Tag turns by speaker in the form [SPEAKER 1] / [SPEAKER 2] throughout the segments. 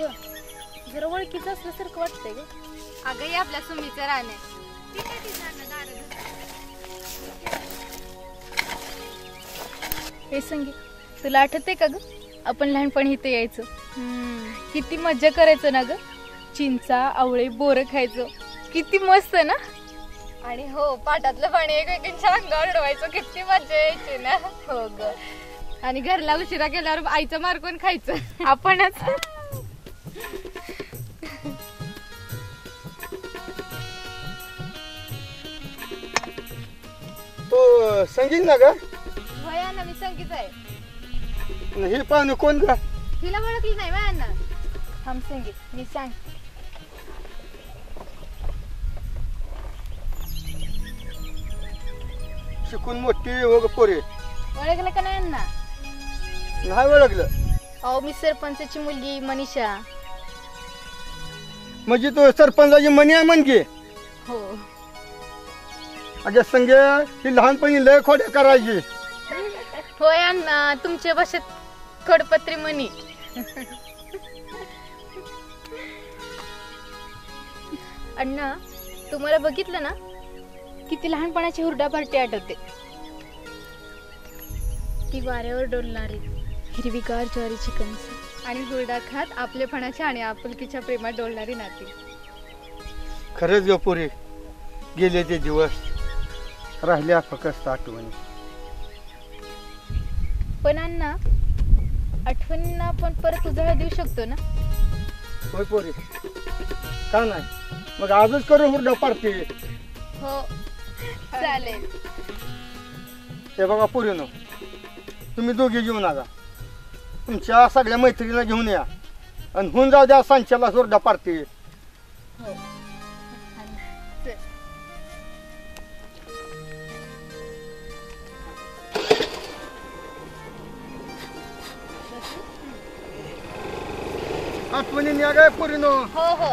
[SPEAKER 1] ग जरा ओळखीचं असल्यासारखं वाटतंय ग.
[SPEAKER 2] अगं आपल्या सुमीचं राहणे
[SPEAKER 1] हे संगी तुला आठवते का ग? आपण लहानपणी इथे यायचं. किती मज्जा करायचं ना ग? चिंचा आवळे बोरं खायचं. किती मस्त ना?
[SPEAKER 2] आणि हो पाटातलं पाणी एकमेकांच्या अंगावर डवायचं किती मजा यायची ना?
[SPEAKER 1] हो ग.
[SPEAKER 2] आणि घरला उशिरा गेल्यावर आईचं मारकून खायचं?
[SPEAKER 1] आपणच.
[SPEAKER 3] तो संगीत ना ग
[SPEAKER 2] भयाना मी संगीत आहे.
[SPEAKER 3] हे पाहुणे कोण ग
[SPEAKER 2] तिला ओळखली नाही
[SPEAKER 1] संगीत मी सांग.
[SPEAKER 3] शिकून मोठी हो ग पोरे
[SPEAKER 1] ओळखलं का नाही यांना
[SPEAKER 3] नाही ओळखलं.
[SPEAKER 1] अहो मी सरपंचाची मुलगी मनीषा.
[SPEAKER 3] म्हणजे तो सरपंचाची मनी आहे म्हणजे
[SPEAKER 1] हो.
[SPEAKER 3] अगं संगे ही लहानपणी लय खोड्या करायची.
[SPEAKER 1] होय अण्णा तुमच्या भाषेत खडपत्री मनी अण्णा तुम्हाला बघितलं ना? किती लहानपणाची हुरडा पार्टी आठवते. ती वाऱ्यावर डोलणारी हिरवीगार ज्वारीची कणसं.
[SPEAKER 2] आणि हुरडा खात आपलेपणाच्या आणि आपुलकीच्या प्रेमात डोलणारी नाती.
[SPEAKER 3] खरंच ग पोरे गेले ते दिवस राहिल्या फक्त आठवणी
[SPEAKER 1] पण अण्णा आठवणींना आपण परत उजाळा देऊ शकतो ना?
[SPEAKER 3] होय पोरे. का नाही? मग आजच करू हुरडा पार्टी
[SPEAKER 1] हो चालेल.
[SPEAKER 3] हे बघा पोरीनो तुम्ही दोघे घेऊन आला. तुमच्या सगळ्या मैत्रिणीला घेऊन या. आणि होऊन जाऊ द्या सांच्याला हुरडा पार्टी.
[SPEAKER 1] हो.
[SPEAKER 3] आठवणी या काय पोरीनो.
[SPEAKER 1] हो हो.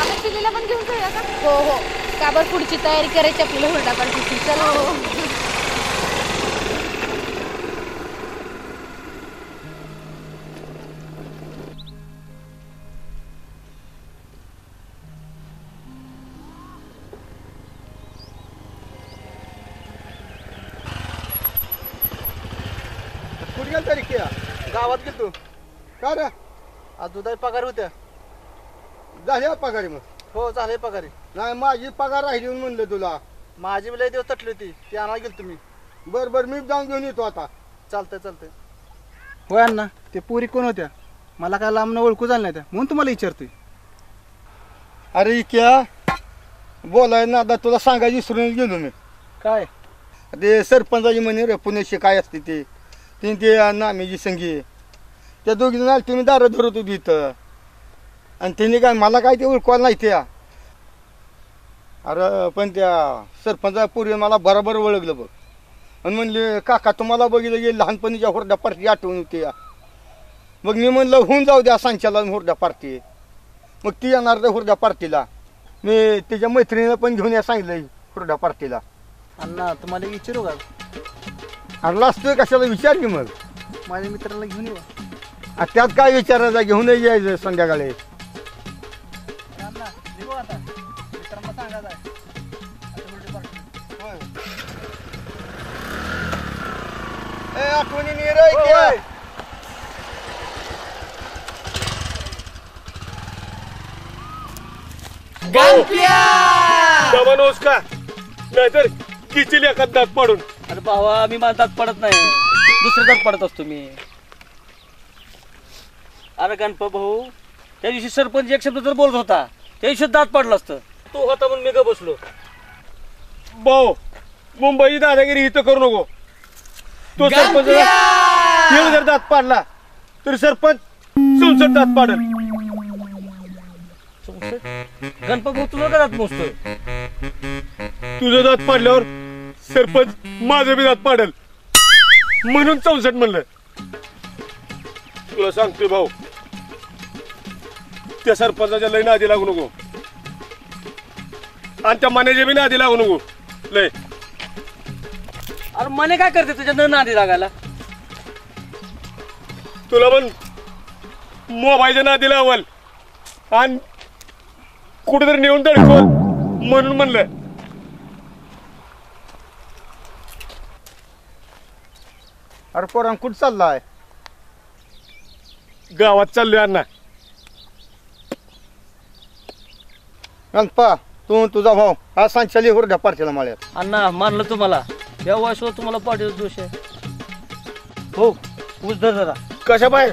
[SPEAKER 2] आपण पण घेऊन जाऊया का?
[SPEAKER 1] हो हो. का बरं पुढची तयारी करायची आपल्याला? हुरडा पार्टीची चला. हो.
[SPEAKER 3] गेल तरी किया गावात गेलो का रे?
[SPEAKER 4] आज दुधाई पगार होत्या.
[SPEAKER 3] झाली पगारी मग?
[SPEAKER 4] हो झाले पगारी.
[SPEAKER 3] नाही माझी पगार राहिली म्हणून म्हणलं तुला.
[SPEAKER 4] माझी लय दिवस तटली होती. ती आणायला गेलो तुम्ही
[SPEAKER 3] बर बर मी जाऊन घेऊन येतो आता.
[SPEAKER 4] चालतंय चालतंय. होय अण्णा ते पुरी कोण होत्या? मला काय लांब ओळखू झालं नाही त्या. म्हणून तुम्हाला विचारतोय.
[SPEAKER 3] अरे क्या बोलाय ना आता तुला सांगायची विसरून गेलो मी.
[SPEAKER 4] काय?
[SPEAKER 3] ते सरपंचाची म्हणे रे पुण्याशी काय असते ते. ते ते नामेची संगी. त्या दोघी जण तुम्ही दारं धरत होती इथं. आणि त्यांनी काय मला काय ते ओळखवायला नाही त्या. अरे पण त्या सरपंचा पूर्वी मला बरोबर ओळखलं बघ. आणि म्हणले काका तुम्हाला बघितलं की लहानपणीच्या हुरड्या पार्टी आठवण होती या. मग मी म्हणलं होऊन जाऊ द्या सांच्याला हुरडा पार्टी. मग ती येणार त्या हुरड्या पार्टीला. मी त्याच्या मैत्रिणीला पण घेऊन या सांगितलं हुरड्या पार्टीला.
[SPEAKER 4] अण्णा तुम्हाला विचारू का?
[SPEAKER 3] अरे असतोय कशाला विचार की मग?
[SPEAKER 4] माझ्या मित्राला घेऊन येऊ
[SPEAKER 3] आ, त्यात काय विचारायचं घेऊन यायचं संध्याकाळी.
[SPEAKER 4] अण्णा निघू आता. मित्रांना सांगायचं आहे. आता birthday party.
[SPEAKER 3] आठवणी रे
[SPEAKER 5] बाबा नमस्कार. नाहीतर किचील एखाद दात पाडून.
[SPEAKER 6] अरे भावा मी माझा दात पडत नाही. दुसऱ्या दात पडत असतो मी. अरे गणप भाऊ त्या दिवशी सरपंच एक शब्द जर बोलत होता त्या दिवशी दात पडलं असतं. तू होता म्हणून मी ग बसलो.
[SPEAKER 5] भाऊ मुंबई दादागिरी इथं करू नको. तो सरपंच जर- जर दात पाडला तर सरपंच संसद दात पाडल.
[SPEAKER 6] गणप भाऊ तुझं का दात मोजतोय?
[SPEAKER 5] तुझं दात पाडल्यावर सरपंच माझं बी दात पाडल. म्हणून चौसष्ट म्हणलं. तुला सांगतोय भाऊ त्या सरपंचाच्या लय नादी लागू नको. आणि त्या मनाच्या बी नादी लागू नको. लय.
[SPEAKER 6] अरे मने काय करते तुझ्या न नादी लागायला?
[SPEAKER 5] तुला पण मोबाईलच्या नादी लावल. आणि कुठेतरी नेऊन धडकवल म्हणून म्हणलं
[SPEAKER 3] अरे पोरांग कुठं चाललाय?
[SPEAKER 5] गावात चाललोय अण्णा.
[SPEAKER 3] गणपा तू तुझा भाऊ हा सांच्याली हुरड्या पार्टीला माळ्यात.
[SPEAKER 6] अण्णा मानलं तुम्हाला? या वयसावर तुम्हाला पाठीचा दोष आहे. हो ऊस धर जरा.
[SPEAKER 5] कशा बाहेर?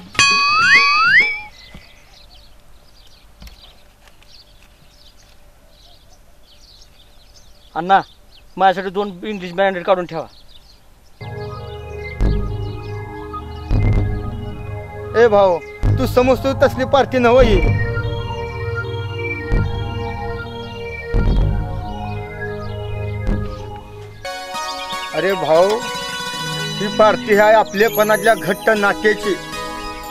[SPEAKER 6] अण्णा माझ्यासाठी दोन इंग्लिश ब्रँडेड काढून ठेवा.
[SPEAKER 3] ए भाऊ तू समजतो तसली पार्टी नव ही. अरे भाऊ ही पार्टी आहे आपलेपणातल्या घट्ट नात्याची.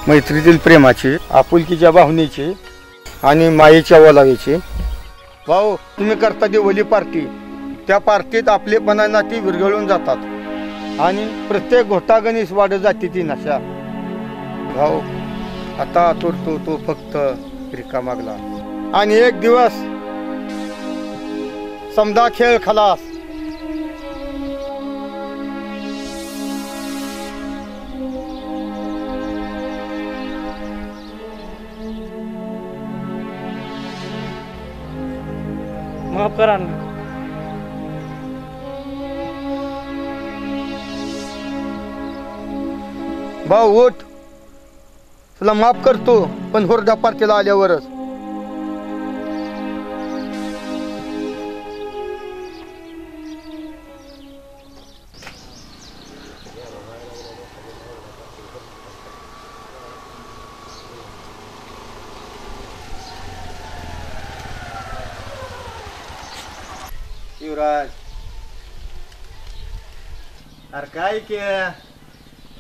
[SPEAKER 3] मैत्रीतील प्रेमाची आपुलकीच्या भावनेची आणि मायेच्या ओलावीची भाऊ तुम्ही करता ती ओली पार्टी. त्या पार्टीत आपलेपणा नाती विरघळून जातात. आणि प्रत्येक घोटागणीस वाढत जाते ती नशा. भाऊ आता तुरतो तो फक्त रिका मागला. आणि एक दिवस समजा खेळ खलास.
[SPEAKER 6] माफ करा ना.
[SPEAKER 3] भाऊ उठ. तुला माफ करतो पण हुरडा पार्टीला आल्यावरच.
[SPEAKER 4] युवराज. अरे काय के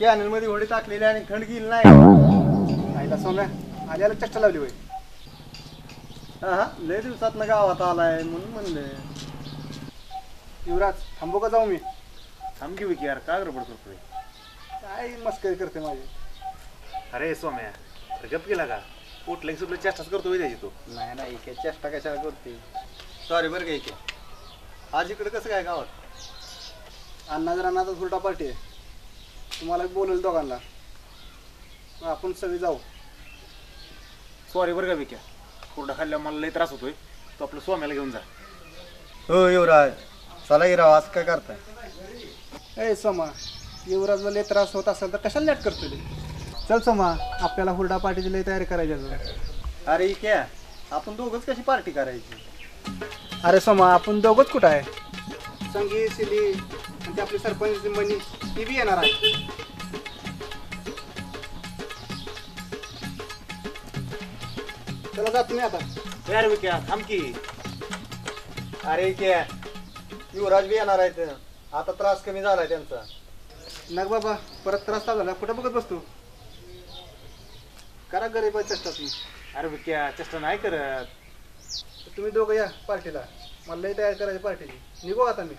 [SPEAKER 4] कॅनलमध्ये होडी टाकलेली आणि थंड गेली नाही. आईला सोम्या आल्याला चष्टा लावली होय. हा हा लय दिवसात ना गावात आलाय म्हणून म्हणले. युवराज थांबू का जाऊ मी?
[SPEAKER 7] थांब की विकी यार का गडबड करतोय?
[SPEAKER 4] काय मस्करी करते माझी?
[SPEAKER 7] अरे सोम्या गप गेला का? उठलं की सुटलं चेष्टाच करतोय त्याची तू.
[SPEAKER 4] नाही नाही इके चेष्टा कशाला करते? सॉरी बरं का इके. आज इकडे कसं काय गावात? अण्णा जर अण्णाचा उलटा पार्टी आहे. तुम्हाला बोलवलं दोघांना. मग आपण सगळे जाऊ.
[SPEAKER 7] सॉरी बरं का विक्या. कोरडा खाल्ल्यावर मला लई त्रास होतोय. तो आपलं सोम्याला घेऊन जा.
[SPEAKER 4] हो युवराज. चला युवराज आज काय करताय? ए सोमा युवराजला लय त्रास होत असेल तर कशाला लेट करतो ते चल सोमा आपल्याला हुरडा पार्टीची लय तयारी करायची अजून अरे क्या आपण दोघंच कशी पार्टी करायची? अरे सोमा आपण दोघंच कुठं आहे? संगी सिली आणि ते आपले सरपंच मनी ती बी येणार आहे. चला जा तुम्ही आता.
[SPEAKER 7] यार विक्या थांब की.
[SPEAKER 4] अरे क्या युवराज बी येणार आहेत. आता त्रास कमी झालाय त्यांचा. नग बाबा परत त्रास झाला. कुठं बघत बसतो? करा गरीब चेष्टा तुम्ही.
[SPEAKER 7] अरे विक्या चेष्टा नाही करत.
[SPEAKER 4] तुम्ही दोघं या पार्टीला. मला लई तयार करायची पार्टीची. निघू आता मी.